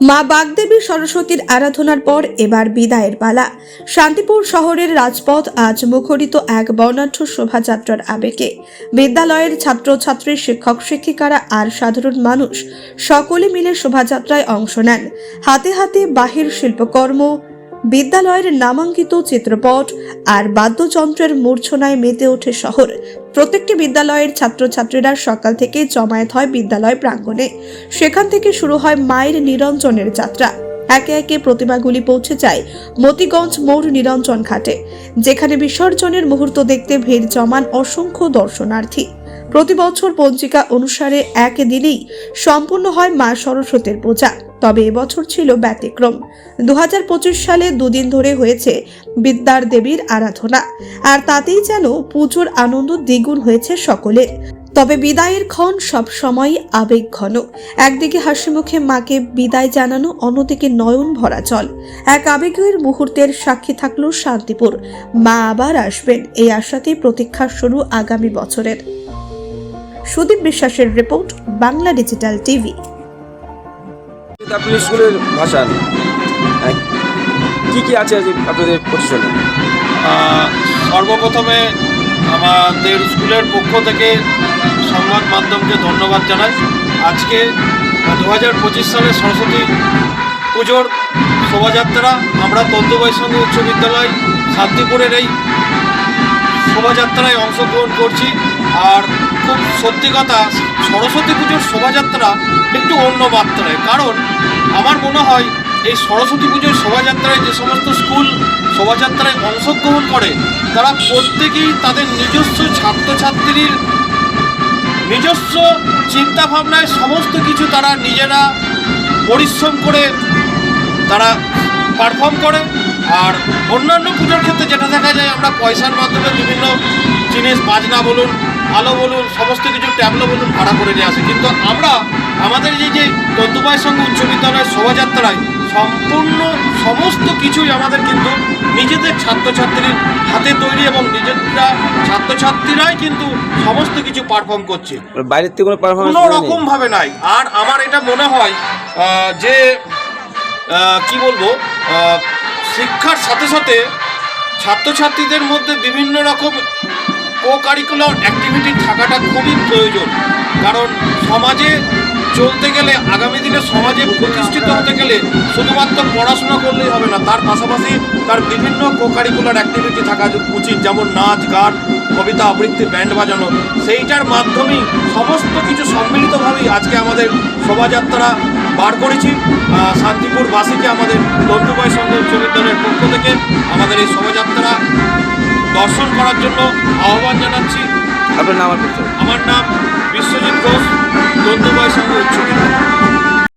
মা বাগদেবী সরস্বতীর আরাধনার পর এবার বিদায়ের পালা। শান্তিপুর শহরের রাজপথ আজ মুখরিত এক বর্ণাঢ্য শোভাযাত্রার আবেগে। বিদ্যালয়ের ছাত্রছাত্রী, শিক্ষক, শিক্ষিকারা আর সাধারণ মানুষ সকলে মিলে শোভাযাত্রায় অংশ নেন। হাতে হাতে বাহির শিল্পকর্ম, বিদ্যালয়ের নামাঙ্কিত চিত্রপট আর বাদ্যযন্ত্রের মূর্ছনায় মেতে ওঠে শহর। প্রত্যেকটি বিদ্যালয়ের ছাত্রছাত্রীরা সকাল থেকে জমায়েত হয় বিদ্যালয় প্রাঙ্গণে। সেখান থেকে শুরু হয় মায়ের নিরঞ্জনের যাত্রা। একে একে প্রতিমাগুলি পৌঁছে যায় মতিগঞ্জ মোড় নিরঞ্জন ঘাটে, যেখানে বিসর্জনের মুহূর্ত দেখতে ভিড় জমান অসংখ্য দর্শনার্থী। প্রতি বছর পঞ্জিকা অনুসারে এক দিনেই সম্পূর্ণ হয় মা সরস্বতীর পূজা। তবে এবছর ছিল ব্যতিক্রম। দু সালে দুদিন ধরে হয়েছে বিদ্যার দেবীর আরাধনা। আর তাতেই যেন পুজোর আনন্দ দ্বিগুণ হয়েছে সকলের তবে বিদায়ের ক্ষণ সব সময় আবেগ ঘন। একদিকে হাসি মুখে মাকে বিদায় জানানো, অন্যদিকে নয়ন ভরা জল। এক আবেগের মুহূর্তের সাক্ষী থাকল শান্তিপুর। মা আবার আসবেন, এই আশাতেই প্রতীক্ষা শুরু আগামী বছরের। সুদীপ বিশ্বাসের রিপোর্ট বাংলা ডিজিটাল টিভি। আপনি স্কুলের ভাষা কি কি আছে আপনাদের প্রতিষ্ঠানে? সর্বপ্রথমে আমাদের স্কুলের পক্ষ থেকে সংবাদ মাধ্যমকে ধন্যবাদ জানাই। আজকে দু হাজার পঁচিশ সালে সরস্বতী পুজোর শোভাযাত্রা আমরা তন্তুবাই সংঘ উচ্চ বিদ্যালয় শান্তিপুরের এই শোভাযাত্রায় অংশগ্রহণ করছি। আর খুব সত্যি কথা, সরস্বতী পুজোর শোভাযাত্রা একটু অন্য মাত্রায়। কারণ আমার মনে হয়, এই সরস্বতী পুজোর শোভাযাত্রায় যে সমস্ত স্কুল শোভাযাত্রায় অংশগ্রহণ করে, তারা প্রত্যেকেই তাদের নিজস্ব ছাত্রছাত্রীর নিজস্ব চিন্তাভাবনায় সমস্ত কিছু তারা নিজেরা পরিশ্রম করে তারা পারফর্ম করে। আর অন্যান্য পুজোর ক্ষেত্রে যেটা দেখা যায়, আমরা পয়সার মাধ্যমে বিভিন্ন জিনিস, বাজনা বলুন আলো বলুন সমস্ত কিছু ট্যাবলো বলুন ভাড়া করে নিয়ে আসে। কিন্তু আমরা আমাদের এই যে তন্তুবাই সঙ্গে উচ্চ বিদ্যালয়ের শোভাযাত্রায় সম্পূর্ণ সমস্ত কিছুই আমাদের কিন্তু নিজেদের ছাত্রছাত্রীর হাতে তৈরি এবং নিজেরা ছাত্রছাত্রীরাই কিন্তু সমস্ত কিছু পারফর্ম করছে। বাইরের থেকে কোনো পারফরমেন্স কোনো রকমভাবে নাই। আর আমার এটা মনে হয় যে কি বলব শিক্ষার সাথে সাথে ছাত্রছাত্রীদের মধ্যে বিভিন্ন রকম কো কারিকুলার অ্যাক্টিভিটি থাকাটা খুবই প্রয়োজন। কারণ সমাজে চলতে গেলে, আগামী দিনে সমাজে প্রতিষ্ঠিত হতে গেলে শুধুমাত্র পড়াশোনা করলেই হবে না, তার পাশাপাশি তার বিভিন্ন কো কারিকুলার অ্যাক্টিভিটি থাকা উচিত, যেমন নাচ, গান, কবিতা, আবৃত্তি ব্যান্ড বাজানো। সেইটার মাধ্যমেই সমস্ত কিছু সম্মিলিতভাবেই আজকে আমাদের শোভাযাত্রা বার করেছি। শান্তিপুরবাসীকে আমাদের তন্তুবাই সংঘ উচ্চ বিদ্যালয়ের পক্ষ থেকে আমাদের এই শোভাযাত্রা দর্শন করার জন্য আহ্বান জানাচ্ছি। আপনার নাম আমার নাম বিশ্বজিৎ ঘোষ। দন্দুবাই সঙ্গে উচ্চ